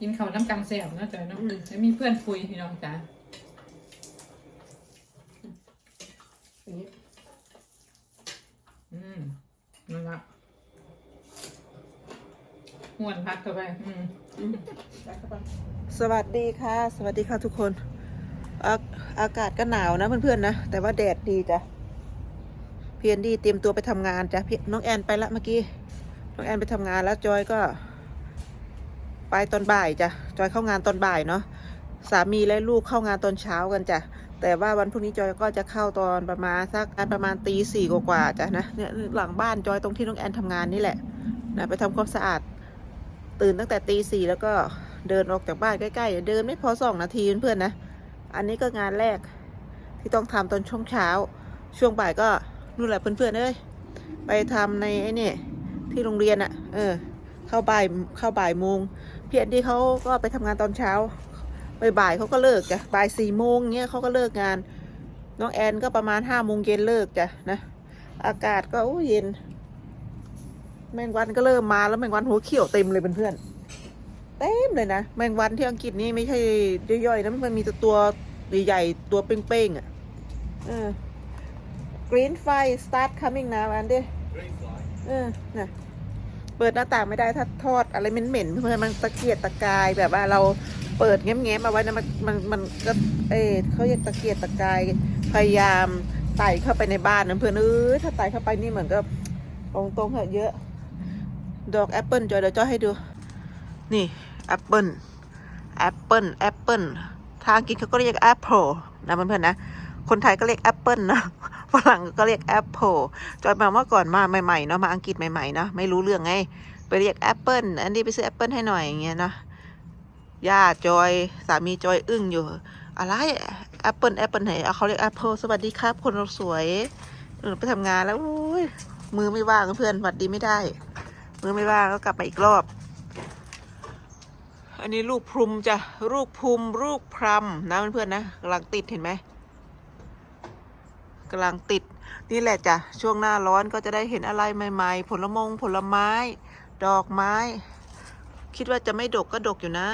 กินข้าวน้ำกันแซ่บเนาะจอยเนาะอืม แล้วมีเพื่อนคุยพี่น้องจ้าอย่างนี้อืมนั่นละหวนพักเข้าไป อืมอืมได้ครับผมสวัสดีค่ะ สวัสดีค่ะทุกคนอาอากาศก็หนาวนะเพื่อนๆนะ แต่ว่าแดดดีจ้ะเพียนดีเตรียมตัวไปทำงานจ้ะพี่น้องแอนไปละเมื่อกี้ น้องแอนไปทำงานแล้วจอยก็ ไปตอนบ่ายจ้ะจอยเข้างานตอนบ่ายเนาะสามีและลูกเข้างานตอนเช้ากันจ้ะแต่ว่าวันพรุ่งนี้จอยก็จะเข้าตอนประมาณสักประมาณตีสี่กว่าๆจ้ะนะเนี่ยหลังบ้านจอยตรงที่น้องแอนทำงานนี่แหละนะไปทำความสะอาด ตื่นตั้งแต่ตีสี่แล้วก็เดินออกจากบ้านใกล้ๆเดินไม่พอสองนาทีเพื่อนๆนะ อันนี้ก็งานแรกที่ต้องทำตอนช่วงเช้า ช่วงบ่ายก็นู่นแหละเพื่อนๆเอ้ยไปทำในไอ้นี่ที่โรงเรียนอะ่ะ เออ เข้าบ่ายเข้าบ่ายโมง เพียรที่เขาก็ไปทำงานตอนเช้าบ่ายๆเขาก็เลิกจ้ะบ่ายสี่โมงเงี้ยเขาก็เลิกงาน น้องแอนก็ประมาณห้าโมงเย็นเลิกจ้ะนะอากาศก็อู้เย็น แมงวันก็เริ่มมาแล้วแมงวันหัวเขียวเต็มเลยเพื่อนเต็มเลยนะแมงวันที่อังกฤษนี่ไม่ใช่ย่อยๆนะมันมีแต่ตัวใหญ่ๆตัวเป้งๆอะเออ green fly start coming now อันเด้เออนะ เปิดหน้าต่างไม่ได้ถ้าทอดอะไรเหม็นๆเพื่อนมันตะเกียกตะกายแบบว่าเราเปิดแง้มๆเอาไว้นะมันมันมันก็เออเขาเรียกตะเกียกตะกายพยายามไต่เข้าไปในบ้านนะเพื่อนเออถ้าไต่เข้าไปนี่เหมือนกับตรงๆเหอะเยอะ ดอกแอปเปิลจอยเดี๋ยวจอยให้ดู นี่แอปเปิลแอปเปิลแอปเปิลทางอังกฤษเขาก็เรียกแอปเปิลนะเพื่อนๆนะ คนไทยก็เรียกแอปเปิลนะ ฝรั่งก็เรียกแอปเปิลจอยมาเมื่อก่อนมาใหม่ๆเนาะมาอังกฤษใหม่ๆเนาะไม่รู้เรื่องไง ไปเรียกแอปเปิลอันนี้ไปซื้อแอปเปิลให้หน่อยอย่างเงี้ยเนาะย่าจอยสามีจอยอึ้งอยู่ อะไรแอปเปิลแอปเปิลไหนเขาเรียกแอปเปิลสวัสดีครับ คนเราสวยเออไปทำงานแล้วโอ้ยมือไม่ว่างเพื่อนสวัสดีไม่ได้ มือไม่ว่างก็กลับมาอีกรอบ อันนี้ลูกพรุมจ้ะลูกพรุมลูกพรำนะเพื่อนๆนะกำลังติดเห็นไหม กำลังติด นี่แหละจ้ะช่วงหน้าร้อนก็จะได้เห็นอะไรใหม่ๆ ผลมงผลไม้ ดอกไม้ คิดว่าจะไม่ดกก็ดกอยู่นะ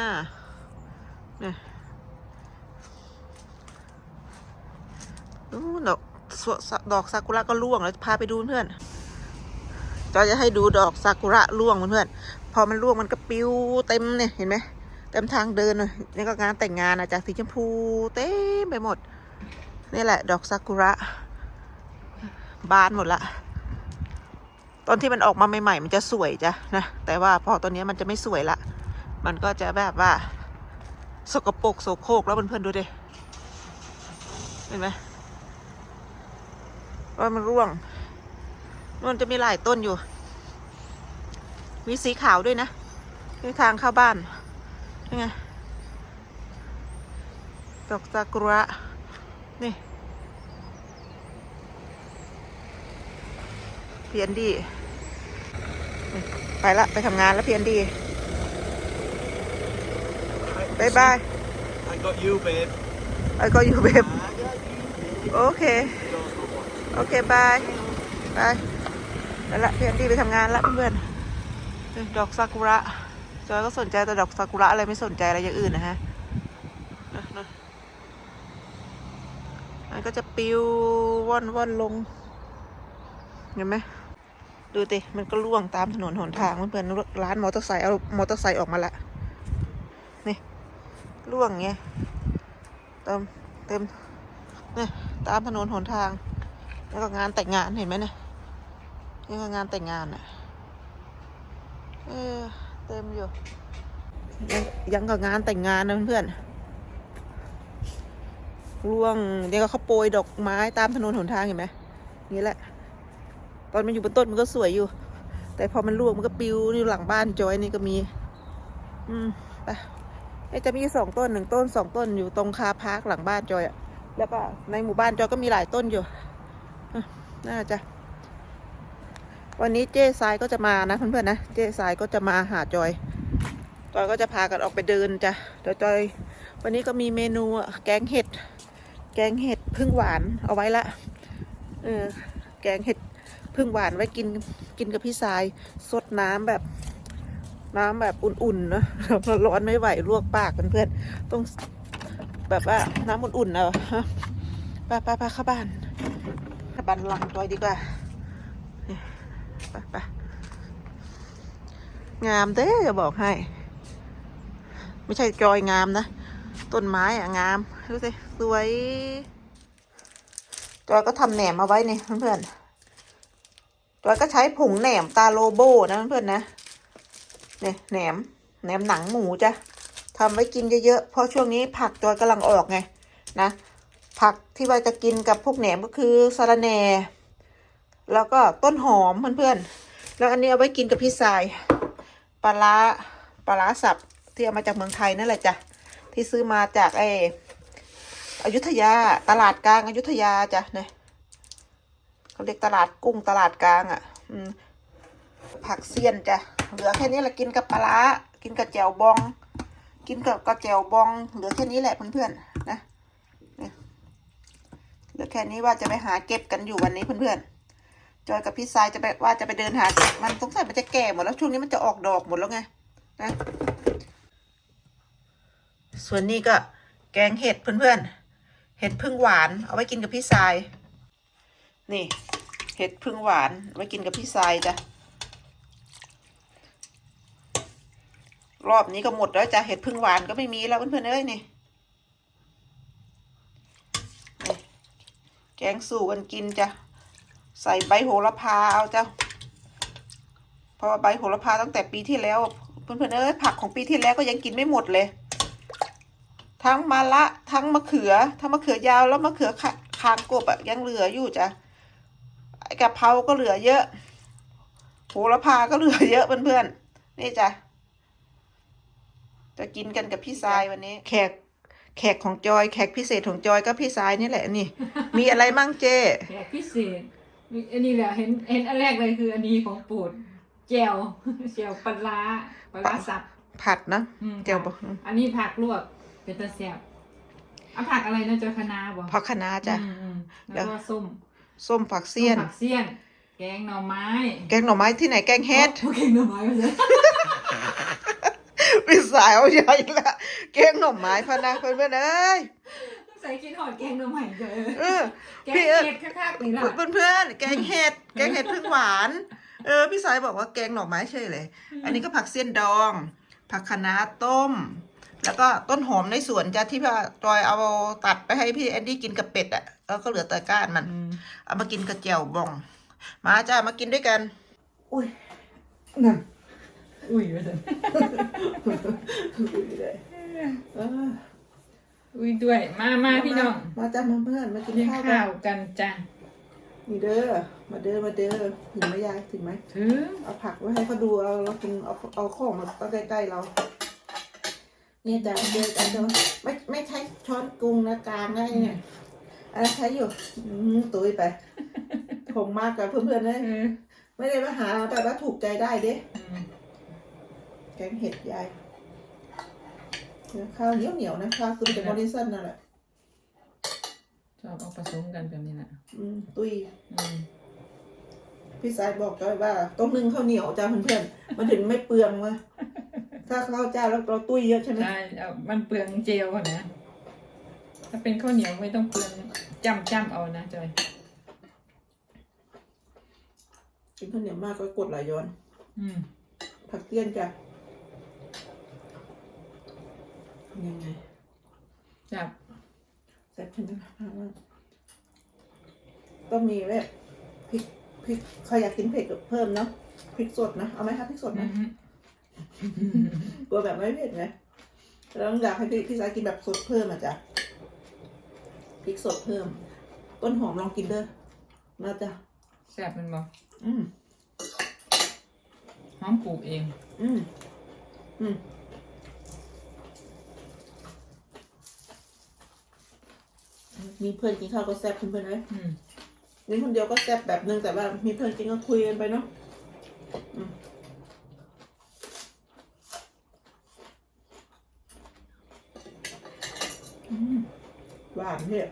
เนี่ยดอกดอกซากุระก็ร่วงแล้วพาไปดูเพื่อนจอยจะให้ดูดอกซากุระร่วงเพื่อนพอมันร่วงมันก็ปิวเต็มเนี่ยเห็นไหมเต็มทางเดินเลยนี่ก็งานแต่งงานนะจากสีชมพูเต็มไปหมด นี่แหละ ดอกซากุระ บานหมดละ ตอนที่มันออกมาใหม่ๆมันจะสวยจ้ะนะ แต่ว่าพอตอนนี้มันจะไม่สวยละ มันก็จะแบบว่า สกปรกโสโครกแล้วเพื่อนๆดูดิเห็นไหมว่ามันร่วงมันจะมีหลายต้นอยู่ มีสีขาวด้วยนะนี่ทางเข้าบ้านนี่ไงดอกซากุระนี่ พียนดีนี่ไปละไปทำงานแล้วเพียนดีบายบาย I got you, babe. ไอ้ก็อยู่เบบ I got you. โอเคโอเคบายบายไปละเพียนดีไปทำงานละเพื่อนๆนี่ดอกซากุระจอยก็สนใจแต่ดอกซากุระอะไรไม่สนใจอะไรอย่างอื่นนะฮะนะนะมันก็จะปิวว่อนว่อนลง เห็นไหม ดูติมันก็ล่วงตามถนนหนทางเพื่อนๆร้านมอเตอร์ไซค์เอามอเตอร์ไซค์ออกมาละนี่ล่วงเงี้ยเต็มเต็มเนี่ยตามถนนหนทาง แล้วก็งานแต่งงานเห็นไหมเนี่ยนี่ก็งานแต่งงานอะเออเต็มอยู่ ยังยังกับงานแต่งงานนะเพื่อนๆร่วงเดี๋ยวก็เขาโปรยดอกไม้ตามถนนหนทางเห็นไหมนี่แหละ ตอนมันอยู่บนต้นมันก็สวยอยู่ แต่พอมันร่วงมันก็ปิวอยู่หลังบ้านจอยนี่ก็มี อืมไปเอ๊ะจะมีสองต้นหนึ่งต้นสองต้นอยู่ตรงคาพาร์คหลังบ้านจอยอะแล้วก็ในหมู่บ้านจอยก็มีหลายต้นอยู่น่าจะ วันนี้เจ๊ทรายก็จะมานะเพื่อนๆนะเจ๊ทรายก็จะมาหาจอย จอยก็จะพากันออกไปเดินจ้ะเดี๋ยวจอย วันนี้ก็มีเมนูแกงเห็ด แกงเห็ดพึ่งหวานเอาไว้ละเออแกงเห็ด พึ่งหวานไว้กินกินกับพี่ทรายสดน้ำแบบน้ำแบบอุ่นๆเนาะร้อนไม่ไหวลวกปากเพื่อนๆต้องแบบว่าน้ำอุ่นๆนะฮะไปไปไปเข้าบ้านเข้าบ้านหลังจอยดีกว่าไปไปงามเด้อจะบอกให้ ไม่ใช่จอยงามนะ ต้นไม้อะงาม ดูสิ สวย จอยก็ทำแหนมมาไว้นี่เพื่อนๆ จอยก็ใช้ผงแหนมตาโลโบนะเพื่อนๆนะ เนี่ยแหนมแหนมหนังหมูจ้ะทำไว้กินเยอะๆ เพราะช่วงนี้ผักจอยกำลังออกไงนะ ผักที่ว่าจะกินกับพวกแหนมก็คือสะระแหน่ แล้วก็ต้นหอมเพื่อนๆ แล้วอันนี้เอาไว้กินกับพี่สายปลาร้าปลาร้าสับที่เอามาจากเมืองไทยนั่นแหละจ้ะที่ซื้อมาจากไออยุธยาตลาดกลางอยุธยาจ้ะเนี่ย เขาเรียกตลาดกุ้งตลาดกลางอะ่ะ อืม ผักเสี้ยนจ้ะ เหลือแค่นี้แหละกินกับปลากินกับแจ่วบอง กินกับกระแจ่วบอง เหลือแค่นี้แหละเพื่อนๆนะเนี่ยเหลือแค่นี้ว่าจะไปหาเก็บกันอยู่วันนี้เพื่อนๆ จอยกับพี่ทรายจะไปว่าจะไปเดินหาเก็บมันสงสัยมันจะแก่หมดแล้วช่วงนี้มันจะออกดอกหมดแล้วไงนะ ส่วนนี้ก็แกงเห็ดเพื่อนๆ เห็ดพึ่งหวานเอาไว้กินกับพี่ทราย นี่เห็ดพึ่งหวานไว้กินกับพี่ทรายจ้ะ รอบนี้ก็หมดแล้วจ้ะเห็ดพึ่งหวานก็ไม่มีแล้วเพื่อนๆเอ้ยนี่แกงสู่กันกินจ้ะ ใส่ใบโหระพาเอาจ้ะเพราะว่าใบโหระพาตั้งแต่ปีที่แล้วเพื่อนๆเอ้ยผักของปีที่แล้วก็ยังกินไม่หมดเลย ทั้งมะละทั้งมะเขือทั้งมะเขือยาวแล้วมะเขือคางกบอะยังเหลืออยู่จ้ะ กะเพราก็เหลือเยอะโหระพาก็เหลือเยอะเพื่อนๆนี่จ้ะจะกินกันกับพี่ทรายวันนี้ แขกแขกของจอยแขกพิเศษของจอยก็พี่ทรายนี่แหละนี่ มีอะไรมั่งเจแขกพิเศษมีอันนี้แหละเห็นเห็นอันแรกเลยคืออันนี้ของปูดแจวแจวปลาร้าปลาร้าสับผัดนะอืมแจ่วบองอันนี้ผักลวกเป็นตะแซ่บเอาผักอะไรนะจอยคะน้าบ่ผักคะน้าจ้ะอืมอืมแล้แล้ววก็ส้ม ส้มผักเสี้ยนส้มผักเสี้ยน แกงหน่อไม้ แกงหน่อไม้ที่ไหนแกงเฮ็ดโอ้แกงหน่อไม้มาเลยพี่สายเอาใหญ่ละแกงหน่อไม้พะนะเพื่อนๆเอ้ยใส่กินหอดแกงหน่อไม้เลยเออแกงพี่เอิญเห็ดคักๆนี่ล่ะเพื่อนเพื่อนๆแกงเห็ดแกงเห็ดพึ่งหวานเออพี่สายบอกว่าแกงหน่อไม้ใช่เลย อันนี้ก็ผักเสี้ยนดอง ผักคะน้าต้ม แล้วก็ต้นหอมในสวนจ้ะที่พี่จอยเอาตัดไปให้พี่แอนดี้กินกับเป็ดอะแล้วก็เหลือแต่ก้านมันอืมเอามากินกับแจ่วบอง มาจ้ามากินด้วยกัน อุ้ยนั่นอุ้ยว่าซั่นอุ้ยเลยเอออุ้ยด้วย มามาพี่น้อง มาจ้ามาเพื่อนมากินกินข้าวกัข้านวกันจ้ะนี่เด้อ มาเด้อ มาเด้อ ถึงไหมยาย ถึงไหม ถึง เอาผักไว้ให้เขาดู เอาเรากินเอาเอาของมาตั้งใกล้ๆเรา เนี่ยจ้ะเดียวกันเดียวไม่ไม่ใช้ช้อนกรุงนะกลางนะไอ้เนี่ยอันนั้นใช้อยู่อืมตุยไปผมมากกับเพื่อนๆเลยเออไม่ได้มาหาแต่ว่าถูกใจได้เด้อืมแกงเห็ดยายเดี๋ยวข้าวเหนียวเหนียวๆนะข้าวคือเป็นบริษัทนั่นแหละชอบเอาผสมกันแบบนี้แหละอืมตุย อืมพี่สายบอกจ้อยว่าต้องนึ่งข้าวเหนียวจ้าเพื่อนๆมันถึงไม่เปลืองวะ ถ้าข้าวเจ้าแล้วเราตุ้ยเยอะใช่ไหมใช่เอามันเปลืองเจลอะนะ ถ้าเป็นข้าวเหนียวไม่ต้องเปลืองจำจำเอานะจอยกินข้าวเหนียวมากก็กดไหลย้อน อืมผักเตี้ยนจ้ะยังไงจับแซ่บขึ้นนะต้องมีแบบพริกพริกใครอยากกินเผ็ดก็เพิ่มเนาะพริกสดนะ เอาไหมคะพริกสดอืนะม กลัวแบบไม่เผ็ดไงแล้วอยากให้พี่พี่สายกินแบบสดเพิ่มอะจ้ะพริกสดเพิ่ม ต้นหอมลองกินเด้อมาจ้ะแซ่บมันบอกอืมหอมปลูกเอง อืมอืมมีเพื่อนกินข้าวก็แซ่บเพื่อนๆเลยอืมนี่คนเดียวก็แซ่บแบบนึงแต่ว่ามีเพื่อนกินก็คุยกันไปเนาะอืมอืม หวานเพีย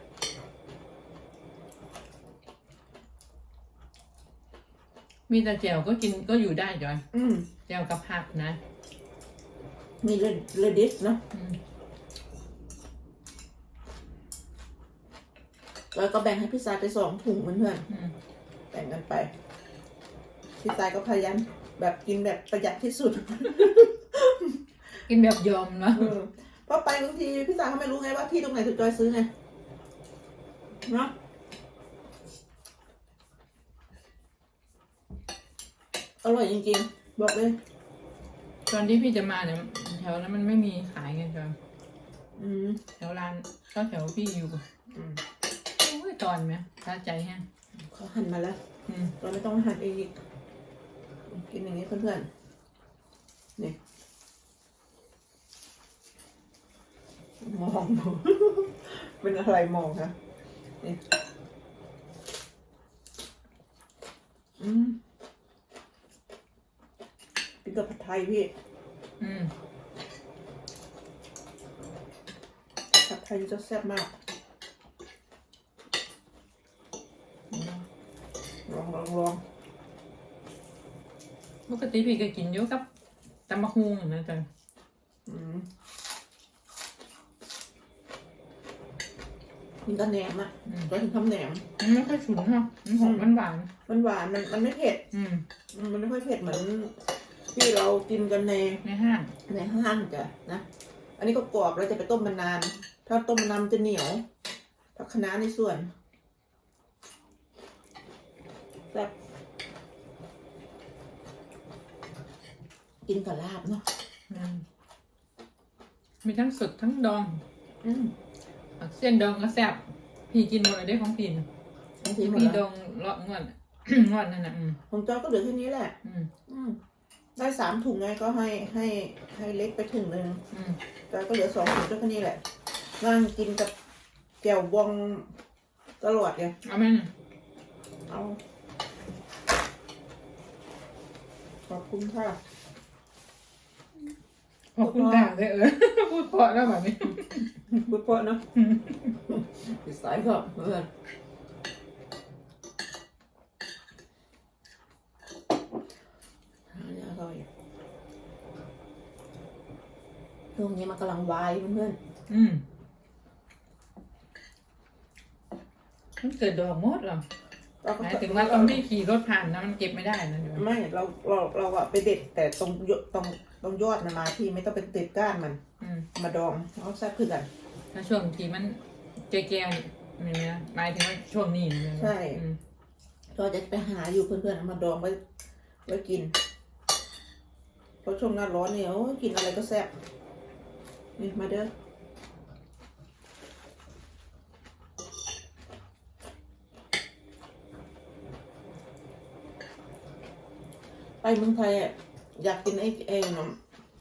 มีแต่แจ่วก็กินก็อยู่ได้จอยอืมแจ่วกับผักนะมีเรดเรดิสเนาะอืมแล้วก็แบ่งให้พี่สายไปสองถุงเพื่อนอืมๆแบ่งกันไป พี่สายก็พยายามแบบกินแบบประหยัดที่สุด กินแบบยอมเนาะเออ เพราะไปบางทีพี่สายเขาไม่รู้ไงว่าที่ตรงไหนถึงจอยซื้อไงเนาะอร่อยจริงๆ บอกเลย ตอนที่พี่จะมาเนี่ยแถวนั้นมันไม่มีขายไงจอยอืมแถวร้านก็แถวพี่อยู่อืมโอ้ยตอนไหมท้าใจแฮะเขาหั่นมาแล้ว อืม เราไม่ต้องหั่นเองอีกกินอย่างนี้เพื่อนๆนี่ มองเป็นอะไรมองคะนี่อืมกินกับผัดไทยพี่ อืมผัดไทยจะแซ่บมากลองลองลองปกติพี่ก็กินอยู่กับตำบักฮุงนะจอย อืม กินกับแหนมอะอืมก็ถึงทำแหนมมันไม่ค่อยฉุนเนาะมันหอมมันหวาน มันหวานมันมันไม่เผ็ดอืมมันไม่ค่อยเผ็ดเหมือนที่เรากินกันในในห้างในห้างจ้ะนะ อันนี้ก็กรอบแล้วจะไปต้มมันนาน ถ้าต้มมันนานมันจะเหนียวผักคะน้าในส่วนแบบกินกับลาบเนาะอืมมีทั้งสดทั้งดอง อืม เส้นดองก็แซ่บพี่กินหมดเลยได้ของพี่นะบางทีหมดพี่ดแล้วองเลาะงวด งวดนั่นนะอืมของจอยก็เหลือแค่นี้แหละ อืมอืมได้สามถุงไงก็ให้ให้ให้เล็กไปถุงหนึ่งอืมจอยก็เหลือสองถุงก็แค่นี้แหละ นั่งกินกับแก้วบองตลอดไงเอาไหมน่ะเอาขอบคุณค่ะ ขอบคุณต่างเลยเออ พูดเพราะแล้วแบบนี้ พูดเพราะเนอะปิดสายก่อนเพื่อนอันนี้อร่อยช่วงนี้มันกำลังวายเพื่อนอืมมันเกิดดอกมดเหรอๆเราก็หมายถึงว่าตอนที่ขี่รถผ่านนะมันเก็บไม่ได้นะเดี๋ยวไม่เราเราเราอะไปเด็ดแต่ตรงยตรงตรงยอดมันมาที่ไม่ต้องไปเด็ดก้านมันอืมมาดองแล้วแซ่บขึ้นกัน ถ้าช่วงที่มันแก่ๆนี่มันนะหมายถึงว่าช่วงนี้นะใช่ อืมเราจะไปหาอยู่เพื่อนๆเอามาดองไว้ไว้กิน เพราะช่วงหน้าร้อนเนี่ยโอ้ยกินอะไรก็แซ่บนี่มาเด้อไปเมืองไทยอะอยากกินไอ้ไอ้หน่อ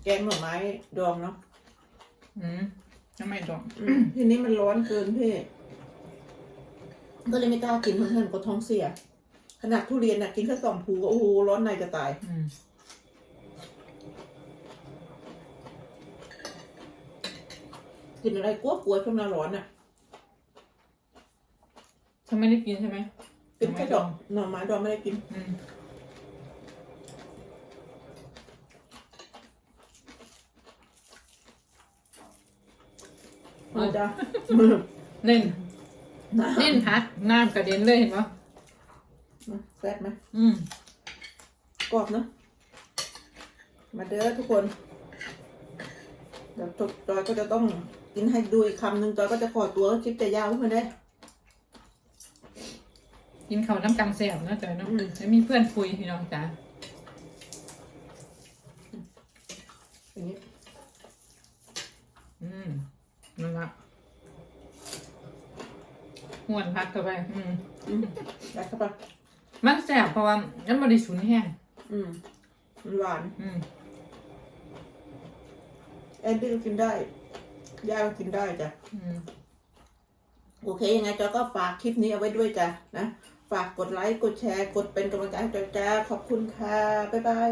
แกงหน่อไม้ดองเนาะ อืม ทำไมดอกอืมทีนี้มันร้อนเกินพี่ก็เลยไม่กล้ากินเพื่อนๆก็ท้องเสีย ขนาดทุเรียนน่ะกินแค่สองภูก็โอ้โหร้อนในจะตาย อืมกินอะไรกลัวกลัวๆช่วงหน้าร้อนน่ะ ฉันไม่ได้กินใช่ไหมกินแค่ดอกหน่อไม้ดองไม่ได้กิน อืม มาจ้ะเล่นน้ำเล่นพัดน้ำกระเด็นเลยเห็นปะแซ่บไหมอืมกรอบเนอะมาเด้อทุกคน เดี๋ยวจอยก็จะต้องกินให้ดูอีกคำหนึ่งจอยก็จะขอตัวคลิปจะยาวขึ้นมาได้ กินข้าวน้ำกังแสบเนอะจอยเนาะอืมแล้วมีเพื่อนคุยพี่น้องจ๋าอย่างนี้ อืมนั่นละ หวนพัดเข้าไป อืมอืมได้ครับปะมันแสบเพราะว่ามันบริสุทธิ์แห้งอืมมันหวานอืมแอนดี้ก็กินได้ย่าก็กินได้จ้ะ อืมโอเค ยังไงจอยก็ฝากคลิปนี้เอาไว้ด้วยจ้ะนะ ฝากกดไลค์ กดแชร์ กดเป็นกำลังใจให้จอยจ้าขอบคุณค่ะ บ๊ายบาย